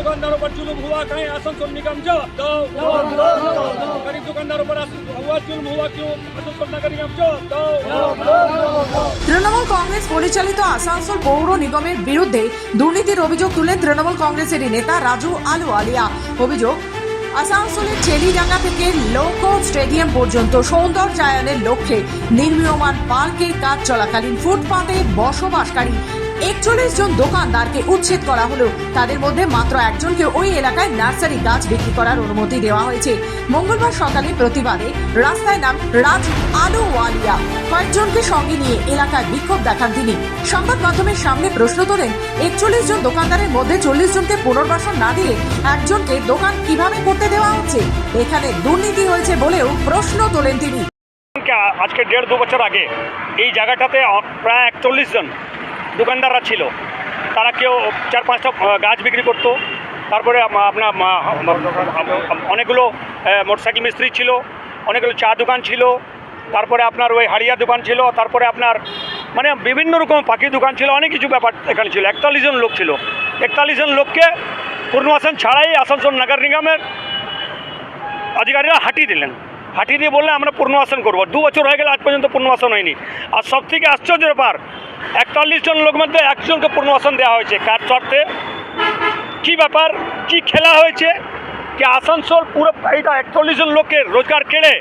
দোকানদার উপর জুলুম হওয়া কে আসানসোল নিগম જવાબ દો ગરીબ દુકાનદારો પર હુઆ જુલુમ હુઆ ક્યું આસનસોલ નગર નિગમ જવાબ তৃণমূল কংগ্রেস পরিচালিত আসানসোল পৌর নিগমের বিরুদ্ধে দুর্নীতির অভিযোগ তুলে তৃণমূল কংগ্রেসের নেতা রাজু আলু আলিয়া অভিযোগ, আসানসোলের চেলিডাঙ্গা থেকে লোক স্টেডিয়াম পর্যন্ত সৌন্দর্যায়নের লক্ষ্যে নির্মীয়মান পার্কের কাজ চলাকালীন ফুটপাতে বসবাসকারী একচল্লিশ জন দোকানদারকে উচ্ছেদ করা হলো। তাদের মধ্যে মাত্র একজনকে ওই এলাকায় নার্সারি গাছ বিক্রি করার অনুমতি দেওয়া হয়েছে। মঙ্গলবার সকালে প্রতিবাদে রাস্তায় নাম রাজ আলু ওয়ালিয়া কয়েকজনকে সঙ্গে নিয়ে এলাকায় বিক্ষোভ দেখান তিনি। সংবাদ মাধ্যমের সামনে প্রশ্ন তোলেন, একচল্লিশ জন দোকানদারের মধ্যে চল্লিশ জনকে পুনর্বাসন না দিয়ে একজনকে দোকান কীভাবে করতে দেওয়া হচ্ছে? এখানে দুর্নীতি হয়েছে বলেও প্রশ্ন তোলেন তিনি। আজকে দেড় দু বছর আগে এই জায়গাটাতে প্রায় একচল্লিশ জন দোকানদাররা ছিল। তারা কেউ চার পাঁচটা গাছ বিক্রি করতো। তারপরে আপনার অনেকগুলো মোটরসাইকেল মিস্ত্রি ছিল, অনেকগুলো চা দোকান ছিল। তারপরে আপনার ওই হাড়িয়া দোকান ছিল, তারপরে আপনার মানে বিভিন্ন রকম পাখি দোকান ছিল, অনেক কিছু ব্যাপার এখানে ছিল। একতাল্লিশ জন লোক ছিল। একতাল্লিশ জন লোককে পূর্ণবাসন ছাড়াই আসানসোল নগর নিগমের আধিকারীরা হাঁটিয়ে দিলেন। হাঁটিয়ে দিয়ে বললে আমরা পূর্ণবাসন করব। দু বছর হয়ে গেলে, আজ পর্যন্ত পূর্ণবাসন হয়নি। আর সব থেকে আশ্চর্যের ব্যাপার একতাল্লিশ জন লোক মধ্যে একজনকে পূর্ণবাসন দেওয়া হয়েছে। কার শর্তে? কী ব্যাপার? কি খেলা হয়েছে? কি আসানসোল পুরো এইটা একচল্লিশ জন লোকের রোজগার কেড়ে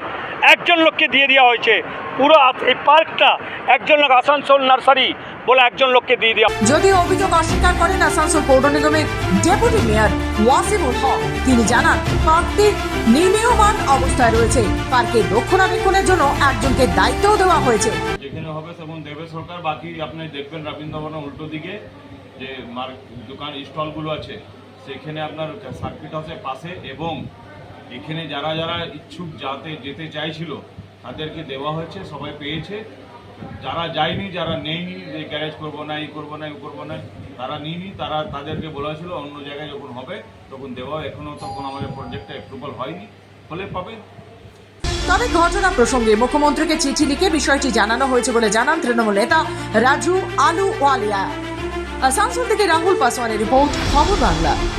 একজন লোককে দিয়ে দেওয়া হয়েছে? পুরো এই পার্কটা একজন লোক আসানসোল নার্সারি বলে একজন লোককে দিয়ে দেওয়া যদিও অভিযোগ অস্বীকার করেন আসানসোল পৌর নিগমের ডেপুটি মেয়র ওয়াসিমুল হক। তিনি জানান, পার্কটি নির্মীয়মান অবস্থায় রয়েছে। পার্কের রক্ষণাবেক্ষণের জন্য একজনকে দায়িত্বও দেওয়া হয়েছে। যেখানে হবে সেমন দেবে সরকার, বাকি আপনি দেখবেন রবীন্দ্রভবনের উল্টো দিকে যে মার্ক দোকান স্টলগুলো আছে, সেখানে আপনার সার্কিট হাউসের পাশে এবং এখানে যারা যারা ইচ্ছুক যাতে যেতে চাইছিল, তাদেরকে দেওয়া হয়েছে, সবাই পেয়েছে। যারা যায়নি, যারা নেয়নি, যে গ্যারেজ করব না এই করব না এই করব না, তারা নিইনি তারা তাদেরকে বলা ছিল অন্য জায়গায় যখন হবে, তখন দেওয়া এখনও তখন আমাদের প্রজেক্টটা অ্যাপ্রুভাল হয়নি। ফলে পাবে তবে ঘটনা প্রসঙ্গে মুখ্যমন্ত্রীকে চিঠি লিখে বিষয়টি জানানো হয়েছে বলে জানান তৃণমূল নেতা রাজু আলু ওয়ালিয়া আসানসোল থেকে রাহুল পাসওয়ানের রিপোর্ট খবর বাংলা।